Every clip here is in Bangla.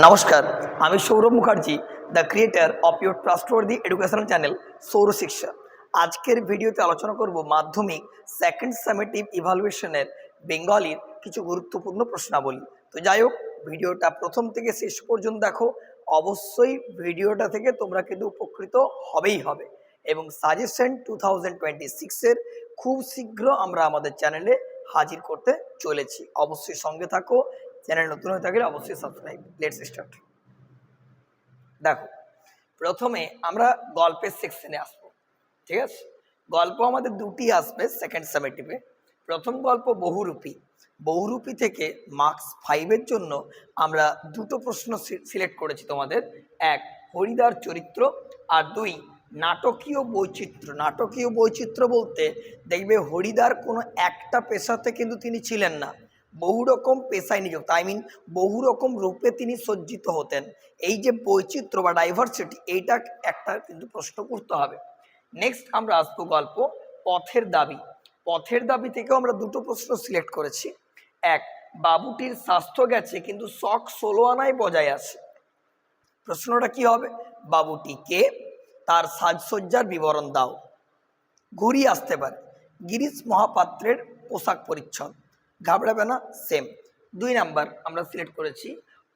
নমস্কার, আমি Sourav Mukherjee the creator of your trustworthy educational channel Sour Shiksha আজকের ভিডিওতে আলোচনা করব মাধ্যমিক সেকেন্ড সামেটিভ ইভালুয়েশনের বেঙ্গলির কিছু গুরুত্বপূর্ণ প্রশ্নাবলী। তো যাই হোক, ভিডিওটা প্রথম থেকে শেষ পর্যন্ত দেখো, অবশ্যই ভিডিওটা থেকে তোমরা কিন্তু উপকৃত হবেই হবে। এবং সাজেশন টু থাউজেন্ড টোয়েন্টি সিক্সের খুব শীঘ্র আমরা আমাদের চ্যানেলে হাজির করতে চলেছি। অবশ্যই সঙ্গে থাকো চ্যানেল নতুন হয়ে থাকলে অবশ্যই সাবস্ক্রাইব লেটস স্টার্ট দেখো, প্রথমে আমরা গল্পের সেকশনে আসব, ঠিক আছে? গল্প আমাদের দুটি আসবে সেকেন্ড সেমেটিভে প্রথম গল্প বহুরূপী। বহুরূপী থেকে মার্কস ফাইভের জন্য আমরা দুটো প্রশ্ন সিলেক্ট করেছি তোমাদের। এক, হরিদার চরিত্র, আর দুই, নাটকীয় বৈচিত্র্য। নাটকীয় বৈচিত্র্য বলতে দেখবে হরিদার কোনো একটা পেশাতে কিন্তু তিনি ছিলেন না। বহু রকম পেশায় নিযুক্ত আই মিন বহু রকম রূপে তিনি সজ্জিত হতেন। এই যে বৈচিত্র্য বা ডাইভার্সিটি এইটা একটা কিন্তু প্রশ্ন করতে হবে। নেক্সট আমরা আসব গল্প পথের দাবি। পথের দাবি থেকেও আমরা দুটো প্রশ্ন সিলেক্ট করেছি। এক, বাবুটির স্বাস্থ্য গেছে, কিন্তু শখ ষোলো আনায় বজায় আছে। প্রশ্নটা কি হবে? বাবুটি কে? তার সাজসজ্জার বিবরণ দাও। ঘুরিয়ে আসতে পারে। গিরিশ মহাপাত্রের পোশাক পরিচ্ছদ। ঘাবড়াবে না সেম দুই নাম্বার আমরা সিলেক্ট করেছি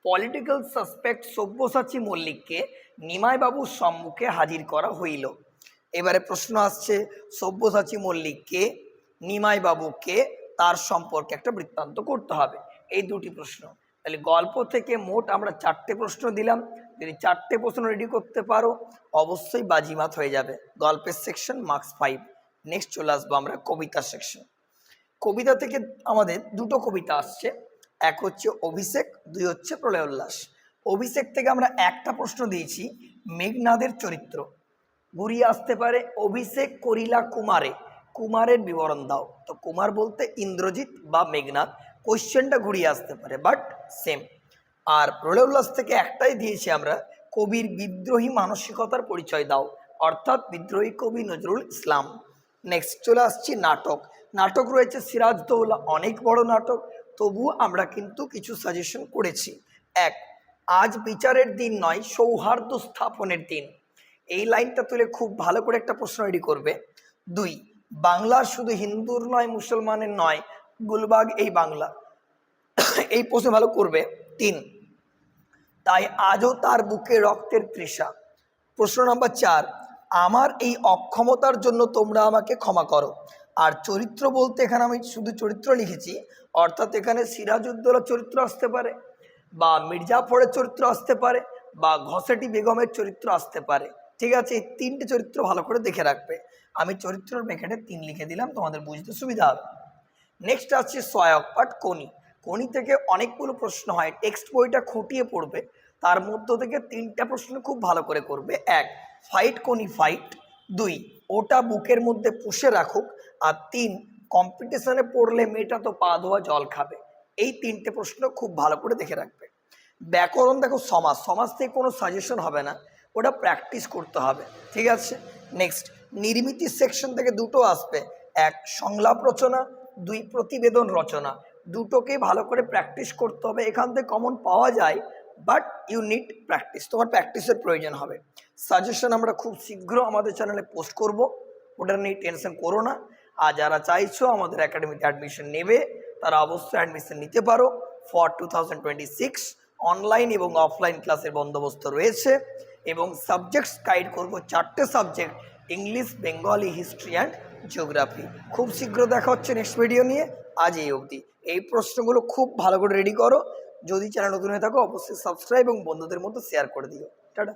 পলিটিক্যাল সাসপেক্ট সব্যসাচী মল্লিককে নিমাইবাবুর সম্মুখে হাজির করা হইল। এবারে প্রশ্ন আসছে, সব্যসাচী মল্লিককে, নিমাইবাবুকে তার সম্পর্কে একটা বৃত্তান্ত করতে হবে। এই দুটি প্রশ্ন। তাহলে গল্প থেকে মোট আমরা চারটে প্রশ্ন দিলাম। যদি চারটে প্রশ্ন রেডি করতে পারো, অবশ্যই বাজিমাত হয়ে যাবে। গল্পের সেকশন মার্কস ফাইভ নেক্সট চলে আসব আমরা কবিতা সেকশন কবিতা থেকে আমাদের দুটো কবিতা আসছে। এক হচ্ছে অভিষেক, দুই হচ্ছে প্রলয় উল্লাস অভিষেক থেকে আমরা একটা প্রশ্ন দিয়েছি, মেঘনাদের চরিত্র। ঘুরিয়ে আসতে পারে, অভিষেক করিলা কুমারে। কুমারের বিবরণ দাও। তো কুমার বলতে ইন্দ্রজিৎ বা মেঘনাথ কোশ্চেনটা ঘুরিয়ে আসতে পারে বাট সেম আর প্রলয় উল্লাস থেকে একটাই দিয়েছি আমরা, কবির বিদ্রোহী মানসিকতার পরিচয় দাও। অর্থাৎ বিদ্রোহী কবি নজরুল ইসলাম। নেক্সট চলে আসছি নাটক। নাটক রয়েছে সিরাজদৌল্লা অনেক বড় নাটক। তবু আমরা কিন্তু কিছু সাজেশন করেছি। এক, আজ বিচারের দিন নয়, সৌহার্দ্য স্থাপনের দিন। এই লাইনটা তুলে খুব ভালো করে একটা প্রশ্ন রেডি করবে। দুই, বাংলা শুধু হিন্দুর নয়, মুসলমানের নয়, গুলবাগ এই বাংলা। এই প্রশ্ন ভালো করবে। তিন, তাই আজও তার বুকে রক্তের তৃষা। প্রশ্ন নম্বর চার আমার এই অক্ষমতার জন্য তোমরা আমাকে ক্ষমা করো। আর চরিত্র বলতে এখানে আমি শুধু চরিত্র লিখেছি, অর্থাৎ এখানে সিরাজউদ্দৌলার চরিত্র আসতে পারে, বা মির্জাফরের চরিত্র আসতে পারে, বা ঘসেটি বেগমের চরিত্র আসতে পারে। ঠিক আছে, এই তিনটে চরিত্র ভালো করে দেখে রাখবে। আমি চরিত্রের মেখানে তিন লিখে দিলাম, তোমাদের বুঝতে সুবিধা হবে। নেক্সট আসছে সহায়ক পাঠ কোনি কোনি থেকে অনেকগুলো প্রশ্ন হয়। টেক্সট বইটা খুঁটিয়ে পড়বে, তার মধ্য থেকে তিনটা প্রশ্ন খুব ভালো করে করবে। এক ফাইট কোনি ফাইট দুই, ওটা বুকের মধ্যে পুষে রাখুক, আর তিন কম্পিটিশনে পড়লে মেয়েটা তো পা ধোয়া জল খাবে। এই তিনটে প্রশ্ন খুব ভালো করে দেখে রাখবে। ব্যাকরণ দেখো সমাজ সমাজ থেকে কোনো সাজেশন হবে না, ওটা প্র্যাকটিস করতে হবে, ঠিক আছে? নেক্সট নির্মিতি সেকশন থেকে দুটো আসবে, এক, সংলাপ রচনা, দুই, প্রতিবেদন রচনা দুটোকে ভালো করে প্র্যাকটিস করতে হবে, এখান থেকে কমন পাওয়া যায় বাট ইউ নিড প্র্যাকটিস তোমার প্র্যাকটিসের প্রয়োজন হবে। সাজেশন আমরা খুব শীঘ্র আমাদের চ্যানেলে পোস্ট করব। ওটা নিয়ে টেনশন করো না। আর যারা চাইছো আমাদের একাডেমিতে অ্যাডমিশন নেবে, তারা অবশ্যই অ্যাডমিশন নিতে পারো। ফর টু অনলাইন এবং অফলাইন ক্লাসের বন্দোবস্ত রয়েছে এবং সাবজেক্টস গাইড করব চারটে subject English Bengali history and geography খুব শীঘ্র দেখা হচ্ছে নেক্সট ভিডিও নিয়ে। আজ এই অবধি। এই প্রশ্নগুলো খুব ভালো করে রেডি করো। যদি চ্যানেল নতুন হয়ে থাকো অবশ্যই সাবস্ক্রাইব এবং বন্ধুদের মধ্যে শেয়ার করে দিও। টাটা।